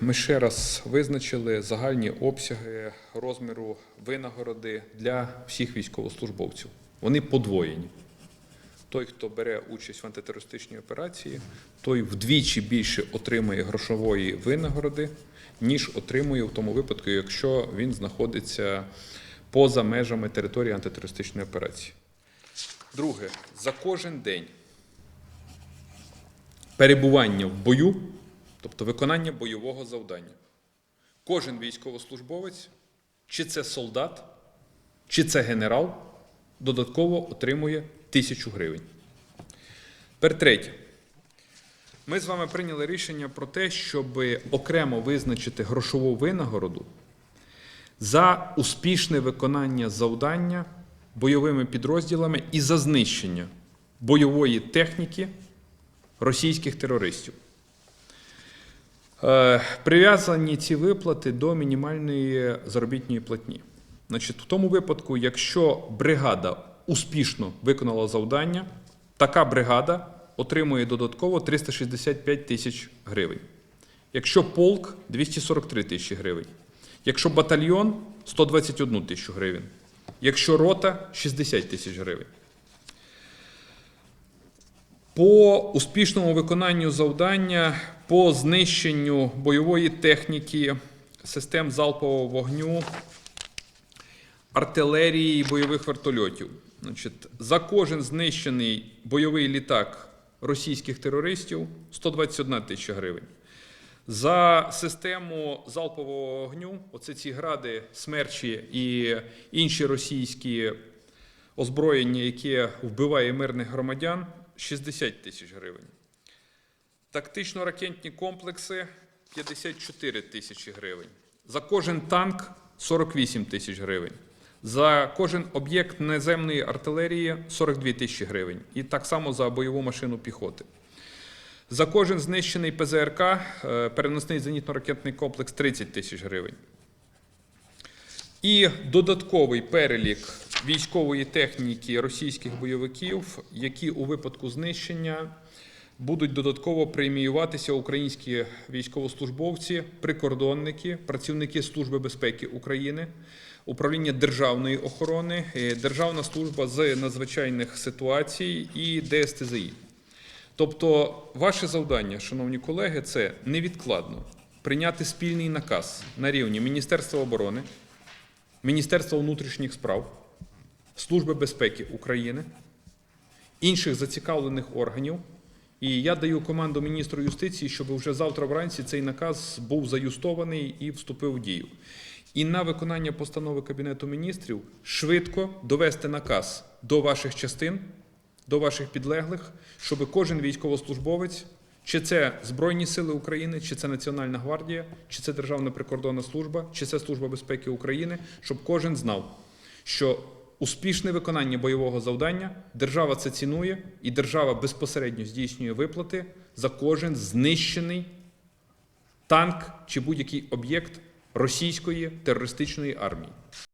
ми ще раз визначили загальні обсяги розміру винагороди для всіх військовослужбовців. Вони подвоєні. Той, хто бере участь в антитерористичній операції, той вдвічі більше отримує грошової винагороди, ніж отримує в тому випадку, якщо він знаходиться поза межами території антитерористичної операції. Друге, за кожен день перебування в бою, тобто виконання бойового завдання. Кожен військовослужбовець, чи це солдат, чи це генерал, додатково отримує тисячу гривень. Тепер третє. Ми з вами прийняли рішення про те, щоб окремо визначити грошову винагороду за успішне виконання завдання бойовими підрозділами і за знищення бойової техніки російських терористів. Е, Прив'язані ці виплати до мінімальної заробітної платні. Значить, в тому випадку, якщо бригада успішно виконала завдання, така бригада отримує додатково 365 тисяч гривень. Якщо полк 243 тисячі гривень. Якщо батальйон 121 тисячу гривень. Якщо рота 60 тисяч гривень. По успішному виконанню завдання по знищенню бойової техніки, систем залпового вогню, артилерії і бойових вертольотів. Значить, за кожен знищений бойовий літак російських терористів 121 тисяча гривень. За систему залпового вогню, оце ці гради, смерчі і інші російські озброєння, яке вбиває мирних громадян, 60 тисяч гривень. Тактично-ракетні комплекси 54 тисячі гривень. За кожен танк 48 тисяч гривень. За кожен об'єкт наземної артилерії 42 тисячі гривень. І так само за бойову машину піхоти. За кожен знищений ПЗРК, е, переносний зенітно-ракетний комплекс 30 тисяч гривень. І додатковий перелік військової техніки російських бойовиків, які у випадку знищення будуть додатково преміюватися українські військовослужбовці, прикордонники, працівники Служби безпеки України, управління державної охорони, е, Державна служба з надзвичайних ситуацій і ДСТЗІ. Тобто, ваше завдання, шановні колеги, це невідкладно прийняти спільний наказ на рівні Міністерства оборони, Міністерства внутрішніх справ, Служби безпеки України, інших зацікавлених органів. І я даю команду міністру юстиції, щоб вже завтра вранці цей наказ був заюстований і вступив в дію. І на виконання постанови Кабінету міністрів швидко довести наказ до ваших частин, до ваших підлеглих, щоб кожен військовослужбовець, чи це Збройні Сили України, чи це Національна гвардія, чи це Державна прикордонна служба, чи це Служба безпеки України, щоб кожен знав, що успішне виконання бойового завдання держава це цінує, і держава безпосередньо здійснює виплати за кожен знищений танк чи будь-який об'єкт російської терористичної армії.